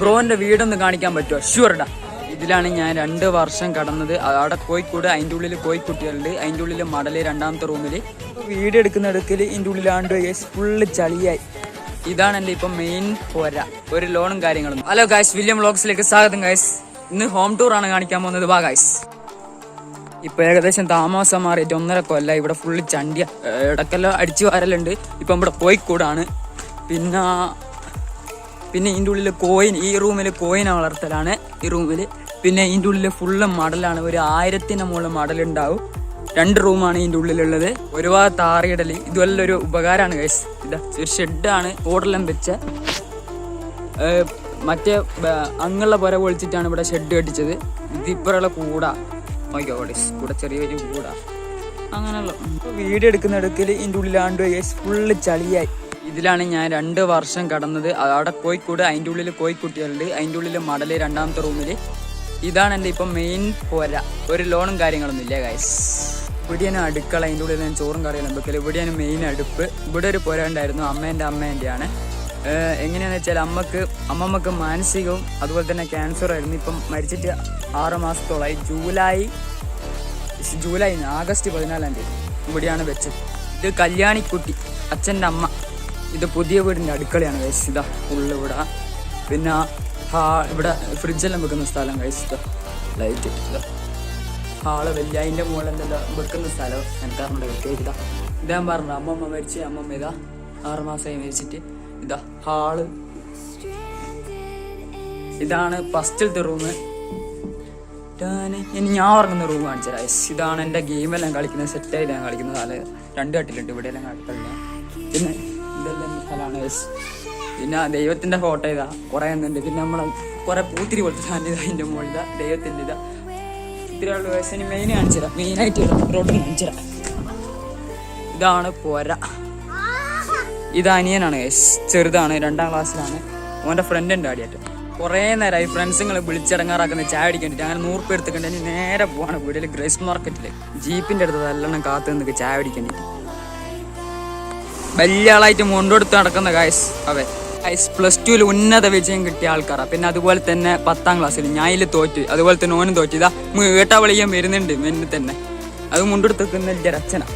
ബ്രോന്റെ വീടൊന്ന് കാണിക്കാൻ പറ്റുമോ ഷുവർഡാ ഇതിലാണ് ഞാൻ രണ്ട് വർഷം കടന്നത്. അവിടെ കോഴിക്കോട് അതിന്റെ ഉള്ളിൽ കോഴിക്കുട്ടികളുണ്ട്. അതിന്റെ ഉള്ളിൽ മടൽ രണ്ടാമത്തെ റൂമിൽ വീട് എടുക്കുന്ന എടുക്കൽ ഇതിന്റെ ഉള്ളിലാണ്ട് ഫുള്ള് ചളിയായി. ഇതാണ് എന്റെ ഇപ്പം മെയിൻ പോര. ഒരു ലോണും കാര്യങ്ങളും. ഹലോ ഗായ്സ് വില്യം വ്ളോഗ്സിലേക്ക് സ്വാഗതം ഗായ്സ് ഇന്ന് ഹോം ടൂർ ആണ് കാണിക്കാൻ പോകുന്നത്. വാ ഗായ്സ് ഇപ്പൊ ഏകദേശം താമസം മാറിയിട്ട് ഒന്നര കൊല്ല ഇവിടെ ഫുള്ള് ചണ്ടിയ. ഇടക്കെല്ലാം അടിച്ചു വരലുണ്ട്. ഇപ്പം ഇവിടെ കോഴിക്കോടാണ്. പിന്നെ പിന്നെ ഇതിന്റെ ഉള്ളിൽ കോയിൻ ഈ റൂമിൽ കോയിൻ വളർത്തലാണ് ഈ റൂമിൽ പിന്നെ ഇതിന്റെ ഉള്ളിൽ ഫുള്ള് മടലാണ് ഒരു ആയിരത്തിന് മുകളിൽ മടലുണ്ടാവും രണ്ട് റൂമാണ് ഇതിന്റെ ഉള്ളിലുള്ളത്. ഒരുപാട് താറിയിടൽ ഇതുവല്ല ഒരു ഉപകാരമാണ് ഗൈസ് ഇതാ ഒരു ഷെഡാണ് ഓടെല്ലാം വെച്ച. മറ്റേ അങ്ങുള്ള പുര പൊളിച്ചിട്ടാണ് ഇവിടെ ഷെഡ് കെട്ടിച്ചത്. ഇതിപ്പുറമുള്ള കൂടാ. നോക്കിയോടെ കൂടെ ചെറിയൊരു കൂടാ. അങ്ങനെയുള്ള വീഡിയോ എടുക്കുന്ന എടുക്കൽ ഇതിന്റെ ഉള്ളിലാണ്ട് ഫുള്ള് ചളിയായി. ഇതിലാണ് ഞാൻ രണ്ട് വർഷം കടന്നത്. അവിടെ കോഴിക്കോട് അതിന്റെ ഉള്ളിൽ കോഴിക്കുട്ടികളുണ്ട് അതിന്റെ ഉള്ളിൽ മടൽ രണ്ടാമത്തെ റൂമിൽ. ഇതാണ് എന്റെ ഇപ്പം മെയിൻ പോര. ഒരു ലോണും കാര്യങ്ങളൊന്നും ഇല്ല ഗൈസ് ഇവിടെയാണ് അടുക്കള. അതിന്റെ ഉള്ളിൽ ഞാൻ ചോറും കറിയെല്ലാം വെക്കൽ ഇവിടെയാണ് മെയിൻ അടുപ്പ്. ഇവിടെ ഒരു പുര ഉണ്ടായിരുന്നു അമ്മേന്റെ അമ്മേന്റെയാണ്. എങ്ങനെയാണെന്ന് വെച്ചാൽ അമ്മയ്ക്ക് അമ്മമ്മക്ക് മാനസികവും അതുപോലെ തന്നെ ക്യാൻസർ ആയിരുന്നു. ഇപ്പം മരിച്ചിട്ട് ആറ് മാസത്തോളമായി ജൂലൈ ജൂലൈ ആഗസ്റ്റ് പതിനാലാം തീയതി ഇവിടെയാണ് വെച്ചത്. ഇത് കല്യാണിക്കുട്ടി അച്ഛന്റെ അമ്മ. ഇത് പുതിയ വീടിന്റെ അടുക്കളയാണ് കഴിച്ചത് ഇതാ ഫുള്ള് ഇവിടെ. പിന്നെ ഹാ ഇവിടെ ഫ്രിഡ്ജെല്ലാം വെക്കുന്ന സ്ഥലം കഴിച്ചത് ലൈറ്റ് ഹാൾ വലിയ അതിന്റെ മുകളിൽ എന്തെല്ലാം വെക്കുന്ന സ്ഥലം എനിക്കറിഞ്ഞ വെക്കുക ഇതാ പറഞ്ഞു അമ്മമ്മ മരിച്ച് അമ്മമ്മ ഇതാ ആറുമാസമായി മരിച്ചിട്ട്. ഇതാ ഹാൾ. ഇതാണ് ഫസ്റ്റിലത്തെ റൂം ഇനി ഞാൻ ഉറങ്ങുന്ന റൂം കാണിച്ചു തരാം Yes, ഇതാണ് എന്റെ ഗെയിമെല്ലാം കളിക്കുന്നത് ഞാൻ കളിക്കുന്നത്. അല്ല രണ്ട് കട്ടിലുണ്ട് ഇവിടെയെല്ലാം കളിക്കുന്നത് പിന്നെ സ്ഥലമാണ്. പിന്നെ ദൈവത്തിന്റെ ഫോട്ടോ ഇതാ. കുറേ എന്നുണ്ട് പിന്നെ നമ്മളെ കുറേ പൂത്തിരി പോലത്തെ സാധനം ഇതാ അതിന്റെ മുകളിൽ ദൈവത്തിന്റെ ഇതാ. ഇത്രയുള്ള വയസ്സിന് മെയിൻ കാണിച്ചു മെയിൻ മെയിനായിട്ട് റോഡ് കാണിച്ചു തരാം ഇതാണ് പോര. ഇത് അനിയനാണ്. ചെറുതാണ്. രണ്ടാം ക്ലാസ്സിലാണ് ഓന്റെ ഫ്രണ്ട് ഉണ്ട് ആടിയായിട്ട് കുറേ നേരമായി ഫ്രണ്ട്സുങ്ങൾ വിളിച്ചിറങ്ങാറാക്കുന്ന. ചായ അടിക്കാൻ വേണ്ടിയിട്ട് അങ്ങനെ നൂറ് പേർ എടുത്തുകൊണ്ട് ഇനി നേരെ പോവാണ് വീട്ടിൽ ഗ്രേസ് മാർക്കറ്റിൽ ജീപ്പിന്റെ അടുത്ത് നല്ലോണം കാത്തു നിന്നൊക്കെ ചായ അടിക്കാൻ വേണ്ടി വലിയ ആളായിട്ട് മുണ്ടെടുത്ത് നടക്കുന്ന ഗായ്സ് അവൻ ഗായസ് പ്ലസ് ടുവിൽ ഉന്നത വിജയം കിട്ടിയ ആൾക്കാരാണ് പിന്നെ അതുപോലെ തന്നെ പത്താം ക്ലാസ്സിൽ ഞാനിൽ തോറ്റ്. അതുപോലെ തന്നെ ഓനും തോറ്റ്. ഇതാ വീട്ടാ വിളിക്കാൻ വരുന്നുണ്ട് മെന്നിൽ തന്നെ. അത് മുണ്ടെടുത്ത് നിൽക്കുന്ന എന്റെ അച്ഛനാണ്